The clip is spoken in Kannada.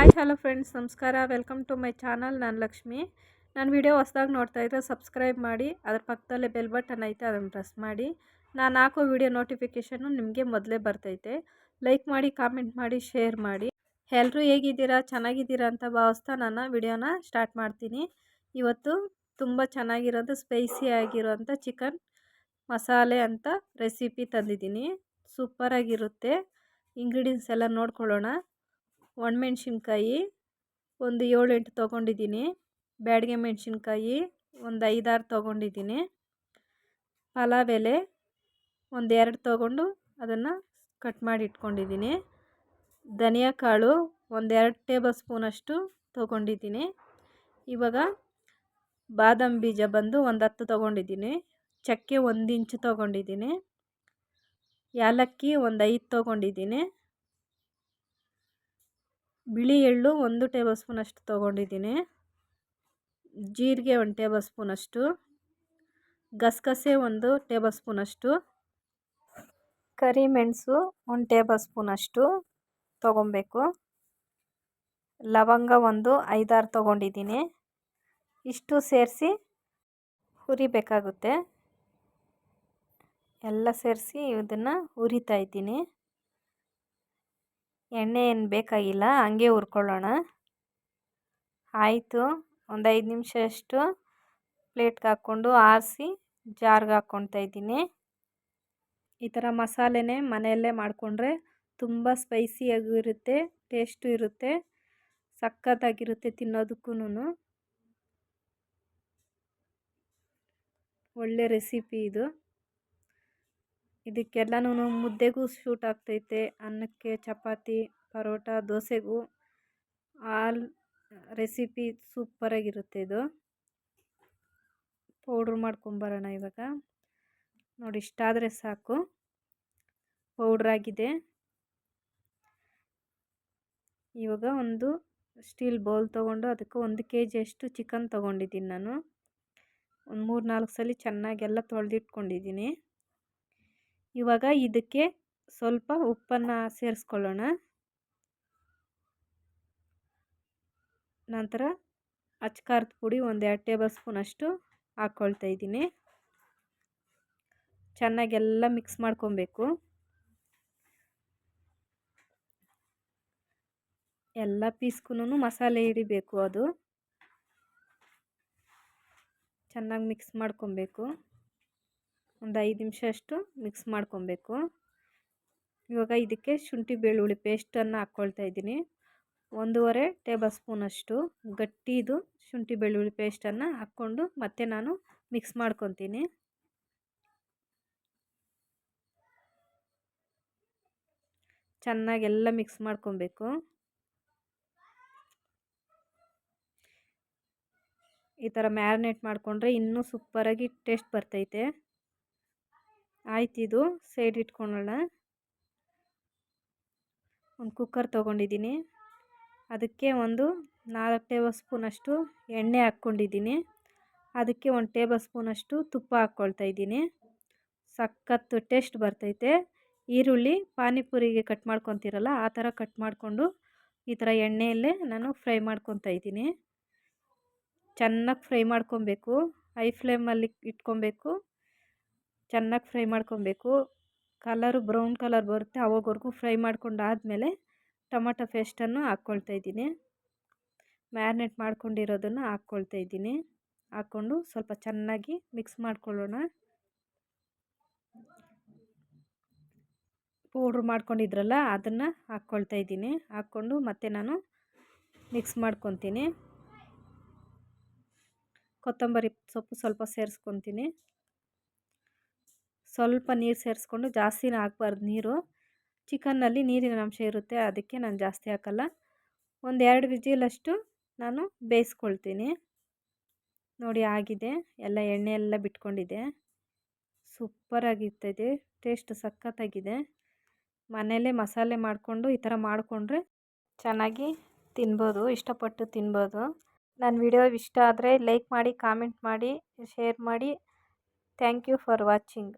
ಹಾಯ್ ಹಲೋ ಫ್ರೆಂಡ್ಸ್ ನಮಸ್ಕಾರ. ವೆಲ್ಕಮ್ ಟು ಮೈ ಚಾನಲ್ ನಾನು ಲಕ್ಷ್ಮಿ. ನಾನು ವಿಡಿಯೋ ಹೊಸ್ದಾಗಿ ನೋಡ್ತಾ ಇದ್ದರೆ ಸಬ್ಸ್ಕ್ರೈಬ್ ಮಾಡಿ, ಅದ್ರ ಪಕ್ಕದಲ್ಲೇ ಬೆಲ್ ಬಟನ್ ಐತೆ, ಅದನ್ನು ಪ್ರೆಸ್ ಮಾಡಿ. ನಾನು ಹಾಕೋ ವಿಡಿಯೋ ನೋಟಿಫಿಕೇಷನ್ನು ನಿಮಗೆ ಮೊದಲೇ ಬರ್ತೈತೆ. ಲೈಕ್ ಮಾಡಿ ಕಾಮೆಂಟ್ ಮಾಡಿ ಶೇರ್ ಮಾಡಿ. ಎಲ್ಲರೂ ಹೇಗಿದ್ದೀರಾ? ಚೆನ್ನಾಗಿದ್ದೀರಾ ಅಂತ ಭಾವಿಸ್ತಾ ನಾನು ವಿಡಿಯೋನ ಸ್ಟಾರ್ಟ್ ಮಾಡ್ತೀನಿ. ಇವತ್ತು ತುಂಬ ಚೆನ್ನಾಗಿರೋದು ಸ್ಪೈಸಿ ಆಗಿರೋಂಥ ಚಿಕನ್ ಮಸಾಲೆ ಅಂತ ರೆಸಿಪಿ ತಂದಿದ್ದೀನಿ. ಸೂಪರಾಗಿರುತ್ತೆ ಇಂಗ್ರೀಡಿಯೆಂಟ್ಸ್ ಎಲ್ಲ ನೋಡ್ಕೊಳ್ಳೋಣ. ಒಣಮೆಣ್ಸಿನ್ಕಾಯಿ ಒಂದು ಏಳೆಂಟು ತೊಗೊಂಡಿದ್ದೀನಿ. ಬ್ಯಾಡಗೆ ಮೆಣಸಿನ್ಕಾಯಿ ಒಂದು ಐದಾರು ತೊಗೊಂಡಿದ್ದೀನಿ. ಪಲಾವ್ ಎಲೆ ಒಂದು ಎರಡು ತೊಗೊಂಡು ಅದನ್ನು ಕಟ್ ಮಾಡಿ ಇಟ್ಕೊಂಡಿದ್ದೀನಿ. ಧನಿಯಾ ಕಾಳು ಒಂದೆರಡು ಟೇಬಲ್ ಸ್ಪೂನಷ್ಟು ತೊಗೊಂಡಿದ್ದೀನಿ. ಇವಾಗ ಬಾದಾಮಿ ಬೀಜ ಬಂದು ಒಂದು ಹತ್ತು ತೊಗೊಂಡಿದ್ದೀನಿ. ಚಕ್ಕೆ ಒಂದು ಇಂಚು ತೊಗೊಂಡಿದ್ದೀನಿ. ಏಲಕ್ಕಿ ಒಂದು ಐದು ತೊಗೊಂಡಿದ್ದೀನಿ. ಬಿಳಿ ಎಳ್ಳು ಒಂದು ಟೇಬಲ್ ಸ್ಪೂನಷ್ಟು ತೊಗೊಂಡಿದ್ದೀನಿ. ಜೀರಿಗೆ ಒಂದು ಟೇಬಲ್ ಸ್ಪೂನಷ್ಟು ಗಸಗಸೆ ಒಂದು ಟೇಬಲ್ ಸ್ಪೂನಷ್ಟು ಕರಿಮೆಣಸು ಒಂದು ಟೇಬಲ್ ಸ್ಪೂನಷ್ಟು ತೊಗೊಬೇಕು. ಲವಂಗ ಒಂದು ಐದಾರು ತೊಗೊಂಡಿದ್ದೀನಿ. ಇಷ್ಟು ಸೇರಿಸಿ ಹುರಿಬೇಕಾಗುತ್ತೆ. ಎಲ್ಲ ಸೇರಿಸಿ ಇದನ್ನು ಹುರಿತಾ ಇದ್ದೀನಿ. ಎಣ್ಣೆ ಏನು ಬೇಕಾಗಿಲ್ಲ, ಹಂಗೆ ಹುರ್ಕೊಳ್ಳೋಣ. ಆಯಿತು, ಒಂದು ಐದು ನಿಮಿಷ ಅಷ್ಟು ಪ್ಲೇಟ್ಗೆ ಹಾಕ್ಕೊಂಡು ಆರಿಸಿ ಜಾರ್ಗೆ ಹಾಕ್ಕೊಳ್ತಾ ಇದ್ದೀನಿ. ಈ ಥರ ಮಸಾಲೆನೇ ಮನೆಯಲ್ಲೇ ಮಾಡಿಕೊಂಡ್ರೆ ತುಂಬ ಸ್ಪೈಸಿಯಾಗೂ ಇರುತ್ತೆ ಟೇಸ್ಟು ಇರುತ್ತೆ, ಸಖತ್ತಾಗಿರುತ್ತೆ ತಿನ್ನೋದಕ್ಕೂ ಒಳ್ಳೆ ರೆಸಿಪಿ ಇದು. ಇದಕ್ಕೆಲ್ಲನೂ ಮುದ್ದೆಗೂ ಶೂಟ್ ಆಗ್ತೈತೆ. ಅನ್ನಕ್ಕೆ ಚಪಾತಿ, ಪರೋಟ, ದೋಸೆಗೂ ಆಲ್ ರೆಸಿಪಿ ಸೂಪರಾಗಿರುತ್ತೆ ಇದು. ಪೌಡ್ರ್ ಮಾಡ್ಕೊಂಬರೋಣ ಇವಾಗ. ನೋಡಿ, ಇಷ್ಟಾದರೆ ಸಾಕು. ಪೌಡ್ರಾಗಿದೆ. ಇವಾಗ ಒಂದು ಸ್ಟೀಲ್ ಬೌಲ್ ತೊಗೊಂಡು ಅದಕ್ಕೆ ಒಂದು ಕೆ ಜಿಯಷ್ಟು ಚಿಕನ್ ತೊಗೊಂಡಿದ್ದೀನಿ ನಾನು. ಒಂದು ಮೂರು ನಾಲ್ಕು ಸಲ ಚೆನ್ನಾಗೆಲ್ಲ ತೊಳೆದಿಟ್ಕೊಂಡಿದ್ದೀನಿ. ಇವಾಗ ಇದಕ್ಕೆ ಸ್ವಲ್ಪ ಉಪ್ಪನ್ನು ಸೇರಿಸ್ಕೊಳ್ಳೋಣ. ನಂತರ ಅಚ್ಕಾರದ ಪುಡಿ ಒಂದು ಎರಡು ಟೇಬಲ್ ಸ್ಪೂನಷ್ಟು ಹಾಕ್ಕೊಳ್ತಾ ಇದ್ದೀನಿ. ಚೆನ್ನಾಗೆಲ್ಲ ಮಿಕ್ಸ್ ಮಾಡ್ಕೊಬೇಕು. ಎಲ್ಲ ಪೀಸ್ಗೂ ಮಸಾಲೆ ಹಿಡಿಬೇಕು ಅದು. ಚೆನ್ನಾಗಿ ಮಿಕ್ಸ್ ಮಾಡ್ಕೊಬೇಕು. ಒಂದು ಐದು ನಿಮಿಷ ಅಷ್ಟು ಮಿಕ್ಸ್ ಮಾಡ್ಕೊಬೇಕು. ಇವಾಗ ಇದಕ್ಕೆ ಶುಂಠಿ ಬೆಳ್ಳುಳ್ಳಿ ಪೇಸ್ಟನ್ನು ಹಾಕ್ಕೊಳ್ತಾ ಇದ್ದೀನಿ. ಒಂದೂವರೆ ಟೇಬಲ್ ಸ್ಪೂನಷ್ಟು ಗಟ್ಟಿದು ಶುಂಠಿ ಬೆಳ್ಳುಳ್ಳಿ ಪೇಸ್ಟನ್ನು ಹಾಕ್ಕೊಂಡು ಮತ್ತೆ ನಾನು ಮಿಕ್ಸ್ ಮಾಡ್ಕೊತೀನಿ. ಚೆನ್ನಾಗೆಲ್ಲ ಮಿಕ್ಸ್ ಮಾಡ್ಕೊಬೇಕು. ಈ ಥರ ಮ್ಯಾರಿನೇಟ್ ಮಾಡಿಕೊಂಡ್ರೆ ಇನ್ನೂ ಸೂಪರಾಗಿ ಟೇಸ್ಟ್ ಬರ್ತೈತೆ. ಆಯ್ತು ಇದು ಸೈಡ್ ಇಟ್ಕೊಳ್ಳೋಣ ಒಂದು ಕುಕ್ಕರ್ ತೊಗೊಂಡಿದ್ದೀನಿ ಅದಕ್ಕೆ ಒಂದು ನಾಲ್ಕು ಟೇಬಲ್ ಸ್ಪೂನಷ್ಟು ಎಣ್ಣೆ ಹಾಕ್ಕೊಂಡಿದ್ದೀನಿ ಅದಕ್ಕೆ ಒಂದು ಟೇಬಲ್ ಸ್ಪೂನಷ್ಟು ತುಪ್ಪ ಹಾಕ್ಕೊಳ್ತಾ ಇದ್ದೀನಿ. ಸಖತ್ತು ಟೇಸ್ಟ್ ಬರ್ತೈತೆ. ಈರುಳ್ಳಿ ಪಾನಿಪುರಿಗೆ ಕಟ್ ಮಾಡ್ಕೊತೀರಲ್ಲ, ಆ ಥರ ಕಟ್ ಮಾಡಿಕೊಂಡು ಈ ಥರ ಎಣ್ಣೆಯಲ್ಲೇ ನಾನು ಫ್ರೈ ಮಾಡ್ಕೊತಾ ಇದ್ದೀನಿ. ಚೆನ್ನಾಗಿ ಫ್ರೈ ಮಾಡ್ಕೊಬೇಕು ಹೈ ಫ್ಲೇಮಲ್ಲಿ ಇಟ್ಕೊಬೇಕು. ಚೆನ್ನಾಗಿ ಫ್ರೈ ಮಾಡ್ಕೊಬೇಕು. ಕಲರು ಬ್ರೌನ್ ಕಲರ್ ಬರುತ್ತೆ ಅವಾಗವರೆಗೂ ಫ್ರೈ ಮಾಡ್ಕೊಂಡಾದಮೇಲೆ ಟೊಮೊಟೊ ಪೇಸ್ಟನ್ನು ಹಾಕ್ಕೊಳ್ತಾ ಇದ್ದೀನಿ. ಮ್ಯಾರಿನೇಟ್ ಮಾಡ್ಕೊಂಡಿರೋದನ್ನು ಹಾಕ್ಕೊಳ್ತಾ ಇದ್ದೀನಿ. ಹಾಕ್ಕೊಂಡು ಸ್ವಲ್ಪ ಚೆನ್ನಾಗಿ ಮಿಕ್ಸ್ ಮಾಡ್ಕೊಳ್ಳೋಣ. ಪೌಡ್ರ್ ಮಾಡ್ಕೊಂಡಿದ್ರಲ್ಲ ಅದನ್ನು ಹಾಕ್ಕೊಳ್ತಾ ಇದ್ದೀನಿ. ಹಾಕ್ಕೊಂಡು ಮತ್ತೆ ನಾನು ಮಿಕ್ಸ್ ಮಾಡ್ಕೊತೀನಿ. ಕೊತ್ತಂಬರಿ ಸೊಪ್ಪು ಸ್ವಲ್ಪ ಸೇರಿಸ್ಕೊತೀನಿ. ಸ್ವಲ್ಪ ನೀರು ಸೇರಿಸ್ಕೊಂಡು ಜಾಸ್ತಿನೇ ಹಾಕ್ಬಾರ್ದು ನೀರು. ಚಿಕನ್ನಲ್ಲಿ ನೀರಿನ ಅಂಶ ಇರುತ್ತೆ, ಅದಕ್ಕೆ ನಾನು ಜಾಸ್ತಿ ಹಾಕಲ್ಲ. ಒಂದು ಎರಡು ವಿಜಿಲಷ್ಟು ನಾನು ಬೇಯಿಸ್ಕೊಳ್ತೀನಿ. ನೋಡಿ ಆಗಿದೆ, ಎಲ್ಲ ಎಣ್ಣೆ ಎಲ್ಲ ಬಿಟ್ಕೊಂಡಿದೆ. ಸೂಪರಾಗಿರ್ತದೆ ಟೇಸ್ಟ್ ಸಖತ್ತಾಗಿದೆ. ಮನೆಯಲ್ಲೇ ಮಸಾಲೆ ಮಾಡಿಕೊಂಡು ಈ ಥರ ಮಾಡಿಕೊಂಡ್ರೆ ಚೆನ್ನಾಗಿ ತಿನ್ಬೋದು, ಇಷ್ಟಪಟ್ಟು ತಿನ್ಬೋದು. ನನ್ನ ವಿಡಿಯೋ ಇಷ್ಟ ಆದರೆ ಲೈಕ್ ಮಾಡಿ, ಕಾಮೆಂಟ್ ಮಾಡಿ, ಶೇರ್ ಮಾಡಿ. Thank you for watching.